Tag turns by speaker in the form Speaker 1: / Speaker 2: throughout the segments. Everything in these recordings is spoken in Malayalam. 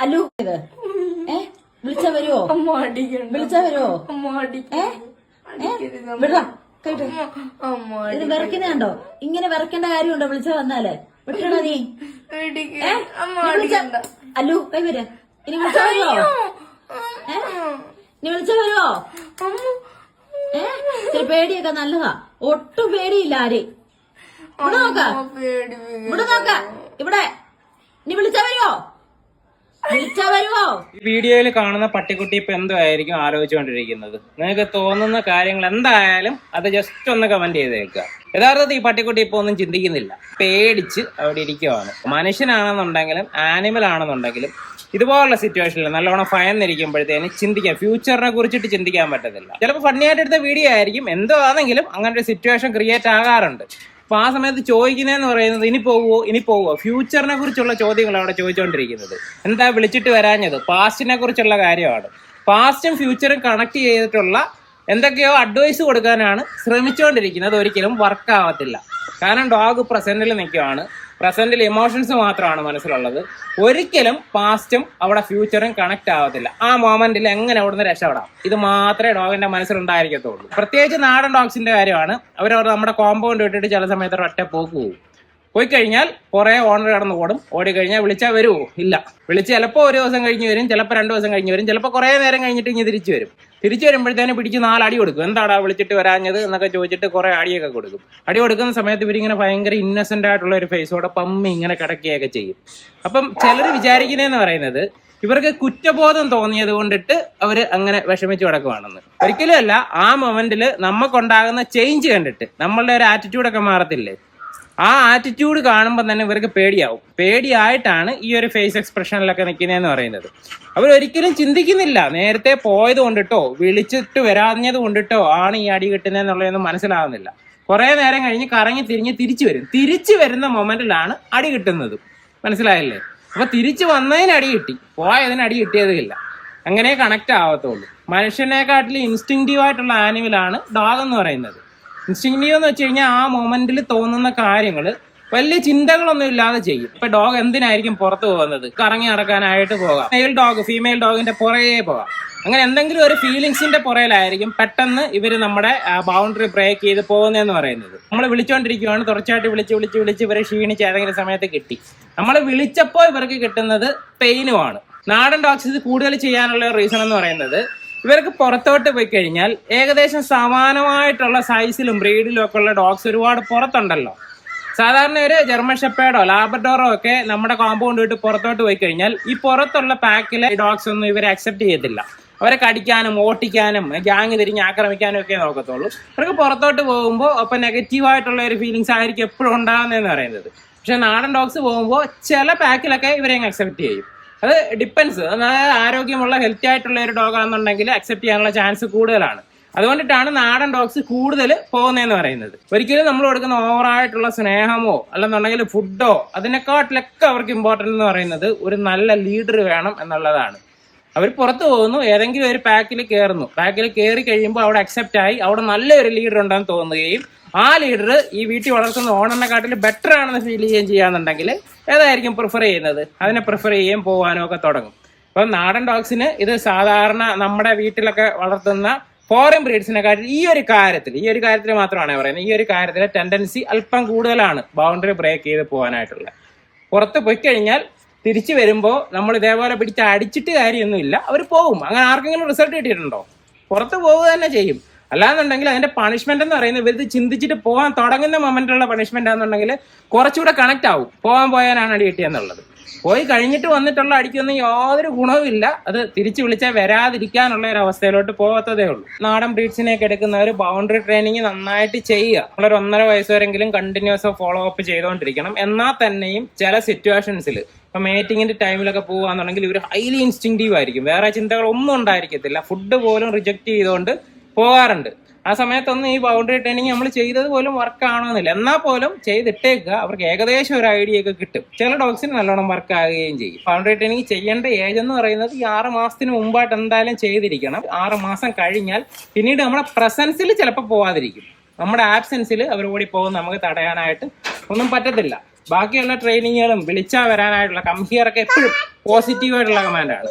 Speaker 1: അല്ലു ഇത്. ഏ? വിളിച്ച വരുവോ?
Speaker 2: അമ്മ അടിക്കണ്ട.
Speaker 1: വിളിച്ച വരുവോ?
Speaker 2: അമ്മ അടിക്ക-
Speaker 1: ഏ?
Speaker 2: അടിക്കരുത് അമ്മ.
Speaker 1: വിടാ കേട്ടോ.
Speaker 2: അമ്മ
Speaker 1: ഇത് വിറക്കുന്ന കണ്ടോ? ഇങ്ങനെ വിറക്കേണ്ട കാര്യമുണ്ടോ വിളിച്ച വന്നാലേ? വിട്ടണോ നീ. അല്ലു കൈ വരെ. ഇനി വിളിച്ച വരുവോ? ഇനി വിളിച്ച വരുവോ?
Speaker 2: അമ്മ.
Speaker 1: ഏ? ഇത്തിരി പേടിയൊക്കെ നല്ലതാ. ഒട്ടും പേടിയില്ല ആര്. ഇവിടെ നോക്ക. ഇവിടെ നോക്ക. ഇവിടെ.
Speaker 3: വീഡിയോയിൽ കാണുന്ന പട്ടിക്കുട്ടി ഇപ്പൊ എന്തായിരിക്കും ആലോചിച്ചുകൊണ്ടിരിക്കുന്നത്. നിങ്ങൾക്ക് തോന്നുന്ന കാര്യങ്ങൾ എന്തായാലും അത് ജസ്റ്റ് ഒന്ന് കമന്റ് ചെയ്തേക്കുക. യഥാർത്ഥത്തിൽ ഈ പട്ടിക്കുട്ടി ഇപ്പൊ ഒന്നും ചിന്തിക്കുന്നില്ല. പേടിച്ച് അവിടെ ഇരിക്കുവാണ്. മനുഷ്യനാണെന്നുണ്ടെങ്കിലും ആനിമൽ ആണെന്നുണ്ടെങ്കിലും ഇതുപോലുള്ള സിറ്റുവേഷനിൽ നല്ലോണം ഭയന്നിരിക്കുമ്പോഴത്തേന് ചിന്തിക്കാം ഫ്യൂച്ചറിനെ കുറിച്ചിട്ട് ചിന്തിക്കാൻ പറ്റത്തില്ല. ചിലപ്പോൾ ഫണ്ണി ആയിട്ട് എടുത്ത വീഡിയോ ആയിരിക്കും. എന്തോ ആണെങ്കിലും അങ്ങനെ ഒരു സിറ്റുവേഷൻ ക്രിയേറ്റ് ആകാറുണ്ട്. അപ്പൊ ആ സമയത്ത് ചോദിക്കുന്നതെന്ന് പറയുന്നത് ഇനി പോവോ ഇനി പോവോ? ഫ്യൂച്ചറിനെ കുറിച്ചുള്ള ചോദ്യങ്ങൾ അവിടെ ചോദിച്ചുകൊണ്ടിരിക്കുന്നത് എന്താ വിളിച്ചിട്ട് വരാഞ്ഞത്? പാസ്റ്റിനെ കുറിച്ചുള്ള കാര്യമാണ്. പാസ്റ്റും ഫ്യൂച്ചറും കണക്ട് ചെയ്തിട്ടുള്ള എന്തൊക്കെയോ അഡ്വൈസ് കൊടുക്കാനാണ് ശ്രമിച്ചുകൊണ്ടിരിക്കുന്നത് ഒരിക്കലും വർക്ക് ആവത്തില്ല. കാരണം ഡോഗ് പ്രസന്റിൽ നിൽക്കുവാണ്. പ്രസന്റിൽ ഇമോഷൻസ് മാത്രമാണ് മനസ്സിലുള്ളത്. ഒരിക്കലും പാസ്റ്റും അവിടെ ഫ്യൂച്ചറും കണക്ട് ആവത്തില്ല. ആ മൊമെന്റിൽ എങ്ങനെ അവിടുന്ന് രക്ഷപ്പെടാം? ഇത് മാത്രമേ ഡോഗിന്റെ മനസ്സിലുണ്ടായിരിക്കത്തുള്ളൂ. പ്രത്യേകിച്ച് നാടൻ ഡോഗ്സിന്റെ കാര്യമാണ്. അവർ നമ്മുടെ കോമ്പൗണ്ട് വിട്ടിട്ട് ചില സമയത്ത് ഒറ്റ പോക്ക് പോകും പോയി കഴിഞ്ഞാൽ കുറെ ഓണർ കടന്ന് ഓടും. ഓടി കഴിഞ്ഞാൽ വിളിച്ചാൽ വരുമോ ഇല്ല. വിളിച്ച് ചിലപ്പോൾ ഒരു ദിവസം കഴിഞ്ഞ് വരും ചിലപ്പോൾ രണ്ട് ദിവസം കഴിഞ്ഞ് വരും ചിലപ്പോൾ കുറേ നേരം കഴിഞ്ഞിട്ട് ഇനി തിരിച്ചു വരും. തിരിച്ചു വരുമ്പോഴത്തേനും പിടിച്ച് നാലടി കൊടുക്കും. എന്താടാ വിളിച്ചിട്ട് വരാഞ്ഞത് എന്നൊക്കെ ചോദിച്ചിട്ട് കുറേ അടിയൊക്കെ കൊടുക്കും. അടി കൊടുക്കുന്ന സമയത്ത് ഇവരിങ്ങനെ ഭയങ്കര ഇന്നസെന്റ് ആയിട്ടുള്ള ഒരു ഫേസോടെ പമ്മി ഇങ്ങനെ കിടക്കുകയൊക്കെ ചെയ്യും. അപ്പം ചിലർ വിചാരിക്കുന്നതെന്ന് പറയുന്നത് ഇവർക്ക് കുറ്റബോധം തോന്നിയത് കൊണ്ടിട്ട് അവർ അങ്ങനെ വിഷമിച്ചു കിടക്കുവാണെന്ന്. ഒരിക്കലും അല്ല ആ മൊമെന്റിൽ നമുക്കുണ്ടാകുന്ന ചേഞ്ച് കണ്ടിട്ട് നമ്മളുടെ ഒരു ആറ്റിറ്റ്യൂഡൊക്കെ മാറത്തില്ലേ? ആ ആറ്റിറ്റ്യൂഡ് കാണുമ്പോൾ തന്നെ ഇവർക്ക് പേടിയാവും. പേടിയായിട്ടാണ് ഈ ഒരു ഫേസ് എക്സ്പ്രഷനിലൊക്കെ നിൽക്കുന്നതെന്ന് പറയുന്നത്. അവരൊരിക്കലും ചിന്തിക്കുന്നില്ല. നേരത്തെ പോയത് കൊണ്ടിട്ടോ വിളിച്ചിട്ട് വരാഞ്ഞത് കൊണ്ടിട്ടോ ആണ് ഈ അടി കിട്ടുന്നതെന്നുള്ളതൊന്നും മനസ്സിലാകുന്നില്ല കുറേ നേരം കഴിഞ്ഞ് കറങ്ങി തിരിഞ്ഞ് തിരിച്ചു വരും. തിരിച്ചു വരുന്ന മൊമെന്റിലാണ് അടി കിട്ടുന്നത്. മനസ്സിലായില്ലേ? അപ്പൊ തിരിച്ചു വന്നതിന് അടി കിട്ടി. പോയതിന് അടി കിട്ടിയതില്ല അങ്ങനെ കണക്ട് ആവത്തുള്ളൂ. മനുഷ്യനെക്കാട്ടിൽ ഇൻസ്റ്റിങ്റ്റീവ് ആയിട്ടുള്ള ആനിമലാണ് ഡോഗ് എന്ന് പറയുന്നത്. ഇൻസ്റ്റിങ്റ്റീവ് എന്ന് വെച്ച് കഴിഞ്ഞാൽ ആ മൊമെന്റിൽ തോന്നുന്ന കാര്യങ്ങൾ വലിയ ചിന്തകളൊന്നും ഇല്ലാതെ ചെയ്യും. ഇപ്പൊ ഡോഗ് എന്തിനായിരിക്കും പുറത്തു പോകുന്നത്? കറങ്ങി നടക്കാനായിട്ട് പോകാം. മെയിൽ ഡോഗ് ഫീമെയിൽ ഡോഗിന്റെ പുറകെ പോകാം. അങ്ങനെ എന്തെങ്കിലും ഒരു ഫീലിങ്സിന്റെ പുറയിലായിരിക്കും പെട്ടെന്ന് ഇവർ നമ്മുടെ ബൗണ്ടറി ബ്രേക്ക് ചെയ്ത് പോകുന്നതെന്ന് പറയുന്നത്. നമ്മൾ വിളിച്ചുകൊണ്ടിരിക്കുകയാണ് തുടർച്ചയായിട്ട് വിളിച്ച് വിളിച്ച് വിളിച്ച് ഇവരെ ക്ഷീണിച്ച് ഏതെങ്കിലും സമയത്ത് കിട്ടി. നമ്മൾ വിളിച്ചപ്പോൾ ഇവർക്ക് കിട്ടുന്നത് പെയിനുമാണ് നാടൻ ഡോഗ്സ് ഇത് കൂടുതൽ ചെയ്യാനുള്ള റീസൺ എന്ന് പറയുന്നത് ഇവർക്ക് പുറത്തോട്ട് പോയി കഴിഞ്ഞാൽ ഏകദേശം സമാനമായിട്ടുള്ള സൈസിലും ബ്രീഡിലും ഒക്കെ ഉള്ള ഡോഗ്സ് ഒരുപാട് പുറത്തുണ്ടല്ലോ. സാധാരണ ഒരു ജർമ്മൻ ഷെപ്പേഡോ ലാബർഡോറോ ഒക്കെ നമ്മുടെ കോമ്പൗണ്ട് വിട്ട് പുറത്തോട്ട് പോയി കഴിഞ്ഞാൽ ഈ പുറത്തുള്ള പാക്കിലെ ഡോഗ്സ് ഒന്നും ഇവർ അക്സെപ്റ്റ് ചെയ്യത്തില്ല. അവരെ കടിക്കാനും ഓട്ടിക്കാനും ഗ്യാങ് തിരിഞ്ഞ് ആക്രമിക്കാനും ഒക്കെ നോക്കത്തുള്ളൂ. അവർക്ക് പുറത്തോട്ട് പോകുമ്പോൾ അപ്പൊ നെഗറ്റീവ് ആയിട്ടുള്ള ഒരു ഫീലിങ്സ് ആയിരിക്കും എപ്പോഴും ഉണ്ടാകുന്നതെന്ന് പറയുന്നത്. പക്ഷെ നാടൻ ഡോഗ്സ് പോകുമ്പോൾ ചില പാക്കിലൊക്കെ ഇവരെ അക്സെപ്റ്റ് ചെയ്യും. അത് ഡിപ്പെൻസ് ആരോഗ്യമുള്ള ഹെൽത്തി ആയിട്ടുള്ള ഒരു ഡോഗ് ആണെന്നുണ്ടെങ്കിൽ അക്സെപ്റ്റ് ചെയ്യാനുള്ള ചാൻസ് കൂടുതലാണ്. അതുകൊണ്ടിട്ടാണ് നാടൻ ഡോഗ്സ് കൂടുതൽ പോകുന്നതെന്ന് പറയുന്നത്. ഒരിക്കലും നമ്മൾ കൊടുക്കുന്ന ഓവറായിട്ടുള്ള സ്നേഹമോ അല്ലെന്നുണ്ടെങ്കിൽ ഫുഡോ അതിനെക്കാട്ടിലൊക്കെ അവർക്ക് ഇമ്പോർട്ടന്റ് എന്ന് പറയുന്നത് ഒരു നല്ല ലീഡർ വേണം എന്നുള്ളതാണ്. അവർ പുറത്തു പോകുന്നു ഏതെങ്കിലും ഒരു പാക്കിൽ കയറുന്നു പാക്കിൽ കയറി കഴിയുമ്പോൾ അവിടെ അക്സെപ്റ്റ് ആയി അവിടെ നല്ലൊരു ലീഡർ ഉണ്ടെന്ന് തോന്നുകയും ആ ലീഡർ ഈ വീട്ടിൽ വളർത്തുന്ന ഓണറിനെക്കാട്ടിൽ ബെറ്റർ ആണെന്ന് ഫീൽ ചെയ്യുകയും ചെയ്യാന്നുണ്ടെങ്കിൽ ഏതായിരിക്കും പ്രിഫർ ചെയ്യുന്നത്? അതിനെ പ്രിഫർ ചെയ്യുകയും പോകാനും ഒക്കെ തുടങ്ങും. അപ്പം നാടൻ ഡോഗ്സിന് ഇത് സാധാരണ നമ്മുടെ വീട്ടിലൊക്കെ വളർത്തുന്ന ഫോറിൻ ബ്രീഡ്സിനെ കാര്യത്തിൽ ഈ ഒരു കാര്യത്തിൽ ഈ ഒരു കാര്യത്തിൽ മാത്രമാണ് പറയുന്നത്. ഈ ഒരു കാര്യത്തിലെ ടെൻഡൻസി അല്പം കൂടുതലാണ് ബൗണ്ടറി ബ്രേക്ക് ചെയ്ത് പോകാനായിട്ടുള്ള പുറത്ത് പോയി കഴിഞ്ഞാൽ തിരിച്ചു വരുമ്പോൾ നമ്മൾ ഇതേപോലെ പിടിച്ച് അടിച്ചിട്ട് കാര്യമൊന്നുമില്ല. അവർ പോകും. അങ്ങനെ ആർക്കെങ്കിലും റിസൾട്ട് കിട്ടിയിട്ടുണ്ടോ? പുറത്ത് പോവുക തന്നെ ചെയ്യും. അല്ലാന്നുണ്ടെങ്കിൽ അതിന്റെ പണിഷ്മെന്റ് എന്ന് പറയുന്നത് ഇവരിത് ചിന്തിച്ചിട്ട് പോകാൻ തുടങ്ങുന്ന മൊമെന്റുള്ള പണിഷ്മെന്റ് ആണെന്നുണ്ടെങ്കിൽ കുറച്ചുകൂടെ കണക്ട് ആവും. പോകാൻ പോയാനാണ് അടി കിട്ടിയെന്നുള്ളത് പോയി കഴിഞ്ഞിട്ട് വന്നിട്ടുള്ള അടിക്കൊന്നും യാതൊരു ഗുണവുമില്ല അത് തിരിച്ചു വിളിച്ചാൽ വരാതിരിക്കാനുള്ള ഒരു അവസ്ഥയിലോട്ട് പോകത്തതേ ഉള്ളൂ. നാടൻ ബ്രീഡ്സിനെയൊക്കെ എടുക്കുന്നവർ ബൗണ്ടറി ട്രെയിനിങ് നന്നായിട്ട് ചെയ്യുക. നമ്മളൊരു ഒന്നര വയസ്സുവരെങ്കിലും കണ്ടിന്യൂസ് ഫോളോ അപ്പ് ചെയ്തുകൊണ്ടിരിക്കണം എന്നാൽ തന്നെയും ചില സിറ്റുവേഷൻസിൽ ഇപ്പൊ മേറ്റിങ്ങിന്റെ ടൈമിലൊക്കെ പോകുകയാണെന്നുണ്ടെങ്കിൽ ഇവർ ഹൈലി ഇൻസ്റ്റിങ്റ്റീവ് ആയിരിക്കും. വേറെ ചിന്തകളൊന്നും ഉണ്ടായിരിക്കത്തില്ല. ഫുഡ് പോലും റിജക്ട് ചെയ്തുകൊണ്ട് പോകാറുണ്ട്. ആ സമയത്തൊന്നും ഈ ബൗണ്ടറി ട്രെയിനിങ് നമ്മൾ ചെയ്തത് പോലും വർക്ക് ആണോന്നില്ല. എന്നാൽ പോലും ചെയ്തിട്ടേക്കുക അവർക്ക് ഏകദേശം ഒരു ഐഡിയ ഒക്കെ കിട്ടും. ചില ഡോഗ്സിന് നല്ലോണം വർക്ക് ആകുകയും ചെയ്യും. ബൗണ്ടറി ട്രെയിനിങ് ചെയ്യേണ്ട ഏജ് എന്ന് പറയുന്നത് ഈ ആറ് മാസത്തിന് മുമ്പായിട്ട് എന്തായാലും ചെയ്തിരിക്കണം. ആറ് മാസം കഴിഞ്ഞാൽ പിന്നീട് നമ്മുടെ പ്രസൻസിൽ ചിലപ്പോൾ പോവാതിരിക്കും. നമ്മുടെ ആബ്സെൻസിൽ അവർ ഓടി പോകുന്ന നമുക്ക് തടയാനായിട്ട് ഒന്നും പറ്റത്തില്ല. ബാക്കിയുള്ള ട്രെയിനിങ്ങുകളും വിളിച്ചാൽ വരാനായിട്ടുള്ള കംഹിയറൊക്കെ എപ്പോഴും പോസിറ്റീവായിട്ടുള്ള കമാൻഡാണ്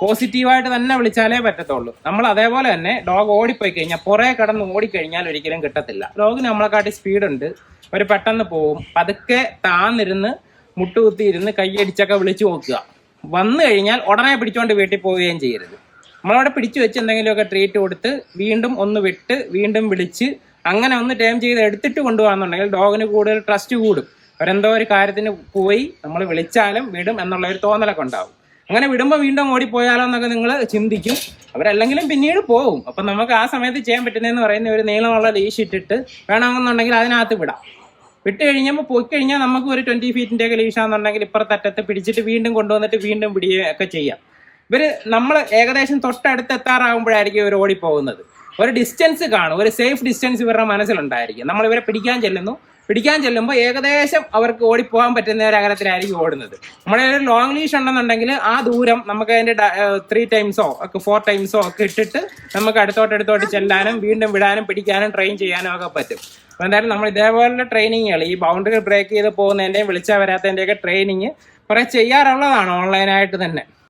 Speaker 3: പോസിറ്റീവായിട്ട് തന്നെ വിളിച്ചാലേ പറ്റത്തുള്ളൂ. നമ്മൾ അതേപോലെ തന്നെ ഡോഗ് ഓടിപ്പോയി കഴിഞ്ഞാൽ പുറകെ കടന്ന് ഓടിക്കഴിഞ്ഞാൽ ഒരിക്കലും കിട്ടത്തില്ല. ഡോഗിന് നമ്മളെക്കാട്ടി സ്പീഡ് ഉണ്ട് ഒരു പെട്ടെന്ന് പോവും. പതുക്കെ താന്നിരുന്ന് മുട്ടുകുത്തി ഇരുന്ന് കൈയടിച്ചൊക്കെ വിളിച്ചു നോക്കുക. വന്നു കഴിഞ്ഞാൽ ഉടനെ പിടിച്ചുകൊണ്ട് വീട്ടിൽ പോവുകയും ചെയ്യരുത്. നമ്മളവിടെ പിടിച്ചു വെച്ച് എന്തെങ്കിലുമൊക്കെ ട്രീറ്റ് കൊടുത്ത് വീണ്ടും ഒന്ന് വിട്ട് വീണ്ടും വിളിച്ച് അങ്ങനെ ഒന്ന് ടേം ചെയ്ത് എടുത്തിട്ട് കൊണ്ടുപോകാന്നുണ്ടെങ്കിൽ ഡോഗിന് കൂടുതൽ ട്രസ്റ്റ് കൂടും. അവരെന്തോ ഒരു കാര്യത്തിന് പോയി നമ്മൾ വിളിച്ചാലും വിടും എന്നുള്ള ഒരു തോന്നലൊക്കെ ഉണ്ടാവും. അങ്ങനെ വിടുമ്പോൾ വീണ്ടും ഓടിപ്പോയാലോ എന്നൊക്കെ നിങ്ങൾ ചിന്തിക്കും. അവരല്ലെങ്കിലും പിന്നീട് പോകും അപ്പം നമുക്ക് ആ സമയത്ത് ചെയ്യാൻ പറ്റുന്നതെന്ന് പറയുന്ന ഒരു നീളമുള്ള ലീഷ് ഇട്ടിട്ട് വേണമെന്നുണ്ടെങ്കിൽ അതിനകത്ത് വിടാം. വിട്ട് കഴിഞ്ഞപ്പോൾ പോയി കഴിഞ്ഞാൽ നമുക്ക് ഒരു ട്വന്റി ഫീറ്റിന്റെ ഒക്കെ ലീഷാണെന്നുണ്ടെങ്കിൽ ഇപ്പുറത്തറ്റത്ത് പിടിച്ചിട്ട് വീണ്ടും കൊണ്ടുവന്നിട്ട് വീണ്ടും പിടിയുകയും ഒക്കെ ചെയ്യാം. ഇവർ നമ്മൾ ഏകദേശം തൊട്ടടുത്ത് എത്താറാകുമ്പോഴായിരിക്കും ഇവർ ഓടിപ്പോകുന്നത്. ഒരു ഡിസ്റ്റൻസ് കാണും. ഒരു സേഫ് ഡിസ്റ്റൻസ് ഇവരുടെ മനസ്സിലുണ്ടായിരിക്കും. നമ്മൾ ഇവരെ പിടിക്കാൻ ചെല്ലുന്നു. പിടിക്കാൻ ചെല്ലുമ്പോൾ ഏകദേശം അവർക്ക് ഓടിപ്പോകാൻ പറ്റുന്ന ഒരു അകലത്തിലായിരിക്കും ഓടുന്നത്. നമ്മുടെ ഒരു ലോങ് ലീഷ് ഉണ്ടെന്നുണ്ടെങ്കിൽ ആ ദൂരം നമുക്ക് അതിന്റെ ത്രീ ടൈംസോ ഒക്കെ ഫോർ ടൈംസോ ഒക്കെ ഇട്ടിട്ട് നമുക്ക് അടുത്തോട്ട് അടുത്തോട്ട് ചെല്ലാനും വീണ്ടും വിടാനും പിടിക്കാനും ട്രെയിൻ ചെയ്യാനും ഒക്കെ പറ്റും. അപ്പോൾ എന്തായാലും നമ്മൾ ഇതേപോലുള്ള ട്രെയിനിങ്ങുകൾ ഈ ബൗണ്ടറി ബ്രേക്ക് ചെയ്ത് പോകുന്നതിന്റെയും വിളിച്ചാൽ വരാത്തതിന്റെയൊക്കെ ട്രെയിനിങ് കുറെ ചെയ്യാറുള്ളതാണ് ഓൺലൈനായിട്ട് തന്നെ.